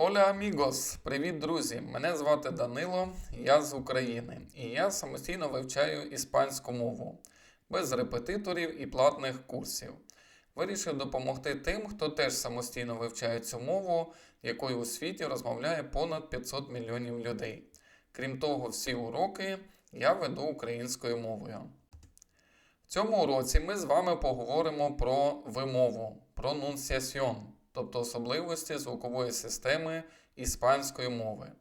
Оля амігос! Привіт, друзі! Мене звати Данило, я з України, і я самостійно вивчаю іспанську мову без репетиторів і платних курсів. Вирішив допомогти тим, хто теж самостійно вивчає цю мову, якою у світі розмовляє понад 500 мільйонів людей. Крім того, всі уроки я веду українською мовою. В цьому уроці ми з вами поговоримо про вимову, пронунціаціон, тобто особливості звукової системи іспанської мови.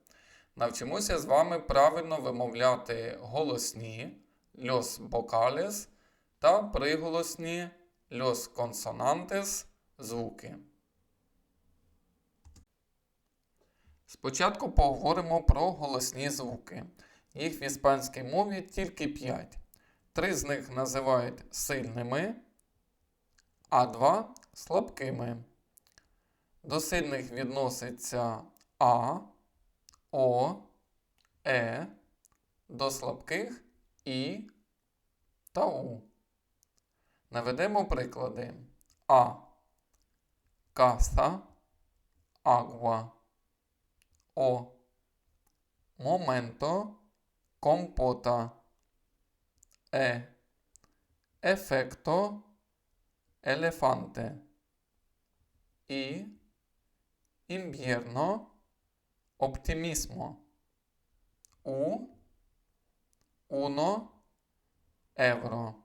Навчимося з вами правильно вимовляти голосні los vocales та приголосні los consonantes звуки. Спочатку поговоримо про голосні звуки. Їх в іспанській мові тільки 5. Три з них називають сильними, а два слабкими. До сильних відноситься А, О, Е, до слабких І та У. Наведемо приклади А. Casa, agua. О. Momento, compota. Е. Ефекто, елефанте. І. Invierno, optimismo. У. Uno, евро.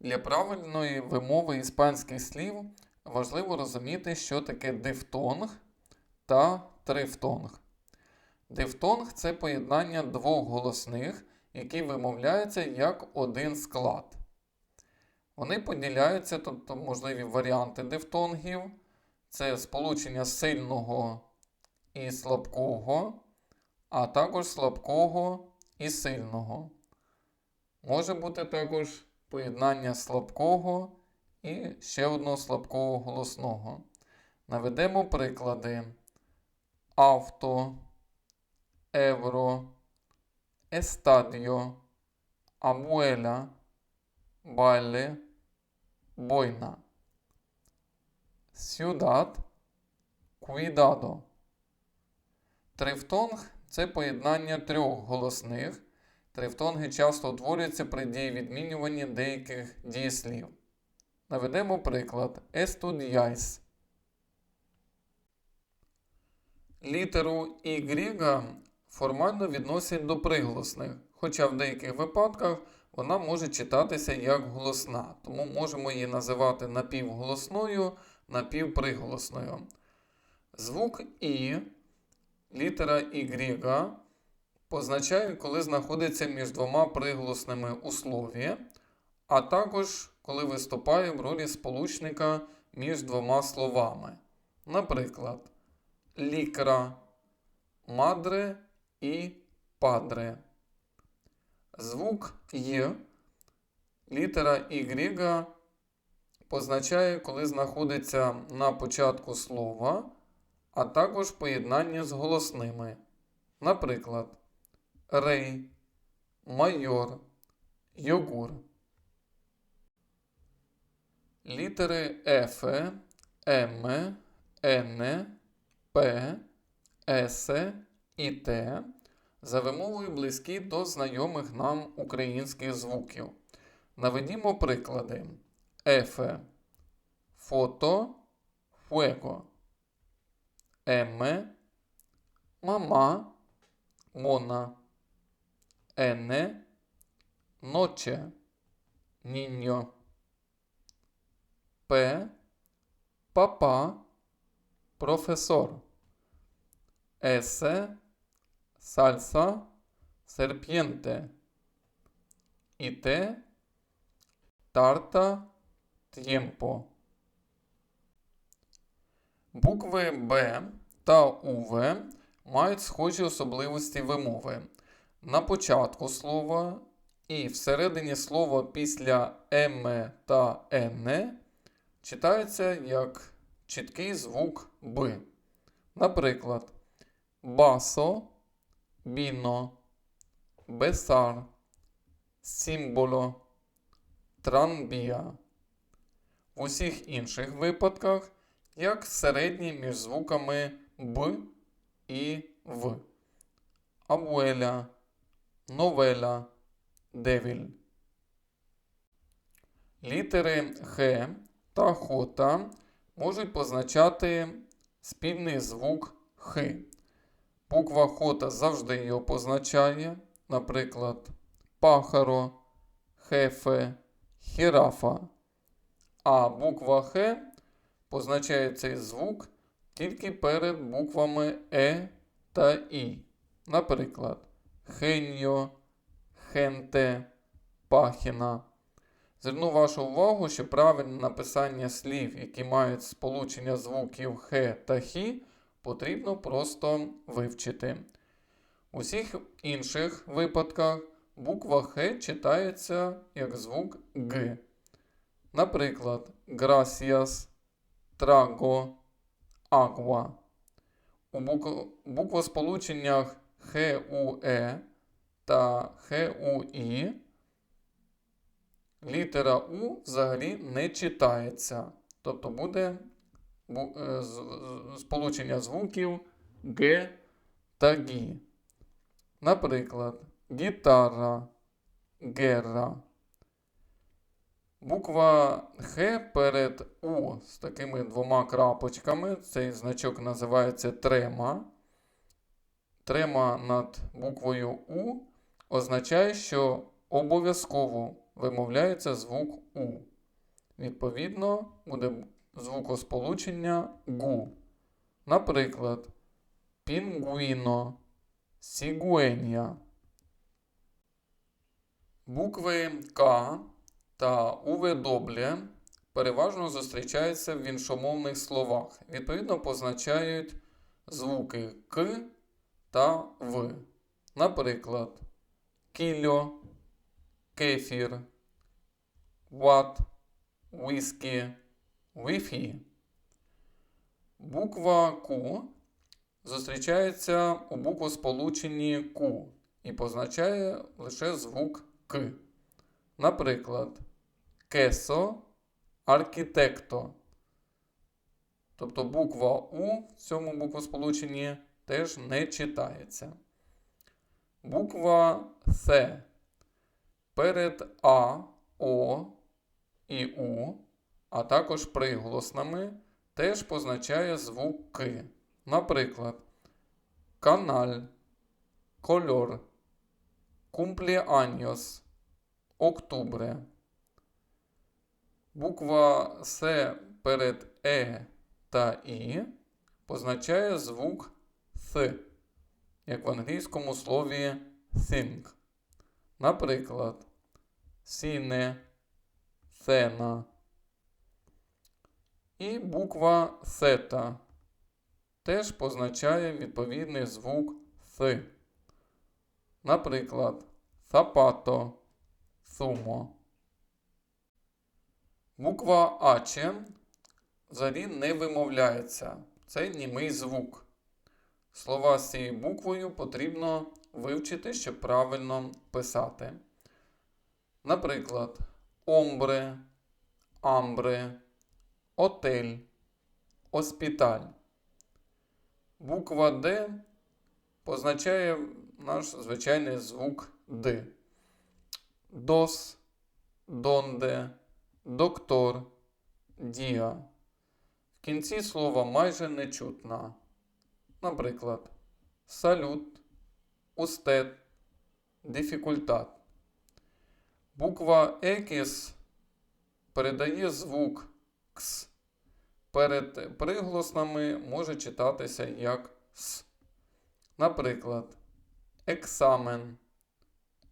Для правильної вимови іспанських слів важливо розуміти, що таке дифтонг та трифтонг. Дифтонг це поєднання двох голосних, які вимовляються як один склад. Вони поділяються, тобто можливі варіанти дифтонгів. Це сполучення сильного і слабкого, а також слабкого і сильного. Може бути також поєднання слабкого і ще одного слабкого голосного. Наведемо приклади авто, евро, естадіо, абуеля, бале, бойна. Сюдад, cuidado. Трифтонг це поєднання трьох голосних. Трифтонги часто утворюються при дії відмінювання деяких дієслів. Наведемо приклад estudiáis. Літеру Y формально відносять до приголосних, хоча в деяких випадках вона може читатися як голосна, тому можемо її називати напівголосною, напівприголосною. Звук І, літера Y позначає, коли знаходиться між двома приголосними у слові, а також коли виступає в ролі сполучника між двома словами. Наприклад, лікра, мадре і падре. Звук Й, літера Y позначає, коли знаходиться на початку слова, а також поєднання з голосними. Наприклад, рей, майор, йогур. Літери Ф, М, Н, П, С і Т за вимовою близькі до знайомих нам українських звуків. Наведімо приклади. F. Foto, fuego. M. Mamá, mona. N. Noche, niño. P. Papá, profesor. S. Salsa, serpiente. Y T. Tarta, т'ємпо. Букви Б та УВ мають схожі особливості вимови. На початку слова і всередині слова після М та Н читається як чіткий звук Б. Наприклад, басо, біно, бесар, символо, транбія. Усіх інших випадках як середні між звуками Б і В. Абуеля, новеля, девіль. Літери Х та Хота можуть позначати спільний звук Х. Буква Хота завжди його позначає, наприклад, пахаро, хефе, хірафа. А буква Х позначає цей звук тільки перед буквами Е та І. Наприклад, хеньо, хенте, пахіна. Зверну вашу увагу, що правильне написання слів, які мають сполучення звуків Х та Хі, потрібно просто вивчити. У всіх інших випадках буква Х читається як звук Г. Наприклад, gracias, trago, agua. У буквосполученнях ХУЕ та ХУІ літера У взагалі не читається. Тобто буде бу- е, сполучення звуків Г та Гі. Наприклад, гітара, герра. Буква Х перед У з такими двома крапочками. Цей значок називається трема. Трема над буквою У означає, що обов'язково вимовляється звук У. Відповідно, буде звукосполучення ГУ. Наприклад, пінгуїно, сігуенія. Букви К та УВДОБЛЯ переважно зустрічаються в іншомовних словах. Відповідно, позначають звуки К та В. Наприклад, кільо, кефір, ват, віскі, віфі. Буква Q зустрічається у буквосполученні Q і позначає лише звук К. Наприклад, кесо, архітекто. Тобто буква У в цьому буквосполученні теж не читається. Буква С перед А, О і У, а також приголосними теж позначає звук К. Наприклад, каналь, кольор, кумпліаньос, октубре. Буква С перед Е та І позначає звук Th, як в англійському слові think. Наприклад, сіне, сена. І буква сета теж позначає відповідний звук Th. Наприклад, сапато, сумо. Буква Аче взагалі не вимовляється. Це німий звук. Слова з цією буквою потрібно вивчити, щоб правильно писати. Наприклад, омбре, амбре, отель, оспіталь. Буква Д позначає наш звичайний звук Д. Дос, донде, доктор, діа. В кінці слова майже не чутна. Наприклад, салют, устет, дифікультат. Буква Екіс передає звук Кс. Перед приголосними може читатися як С. Наприклад, екзамен,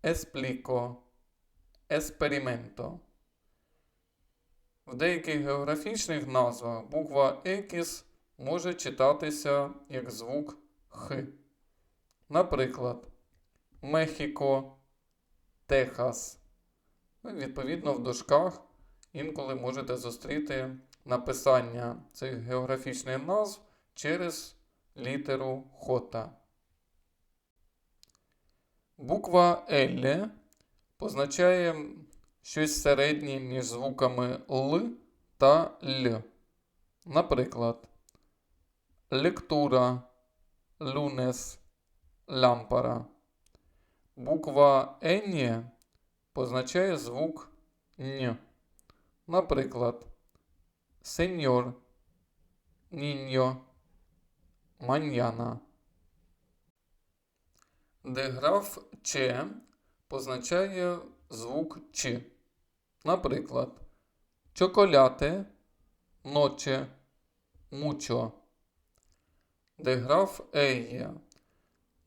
еспліко, есперіменто. В деяких географічних назвах буква Екіс може читатися як звук Х. Наприклад, Мехіко, Техас. Ну, Відповідно, в дужках інколи можете зустріти написання цих географічних назв через літеру Хота. Буква Л позначає щось середнє між звуками Л та Л. Наприклад, лектура, люнес, лямпара. Буква «ені» позначає звук «н». Наприклад, сеньор, ніньо, маньяна. Деграф «ч» позначає звук «ч». Наприклад, чоколяте, ноче, мучо. Деграф «еє».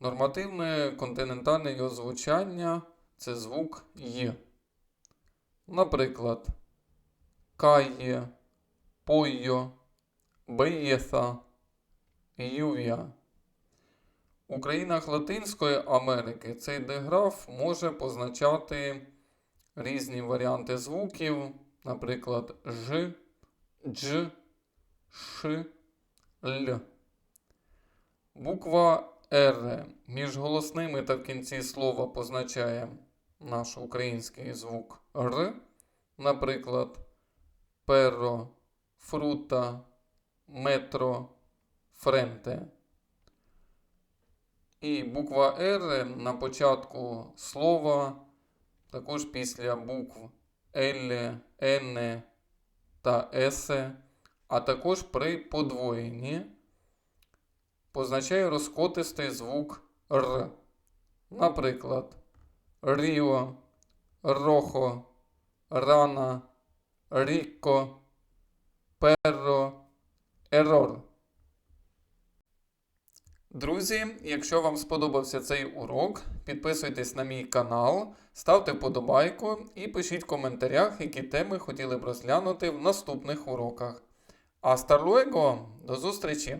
Нормативне континентальне його звучання це звук «й». Наприклад, кає, пойо, беєса, ювія. У країнах Латинської Америки цей деграф може позначати різні варіанти звуків, наприклад, ж, дж, ш, л. Буква Р між голосними та в кінці слова позначає наш український звук Р, наприклад, перо, фрута, метро, френте. І буква Р на початку слова, також після букв Л, Н та С, а також при подвоєнні позначає розкотистий звук Р. Наприклад, Ріо, Рохо, Рана, Рікко, Перро, Ерор. Друзі, якщо вам сподобався цей урок, підписуйтесь на мій канал, ставте вподобайку і пишіть в коментарях, які теми хотіли б розглянути в наступних уроках. Hasta luego! До зустрічі!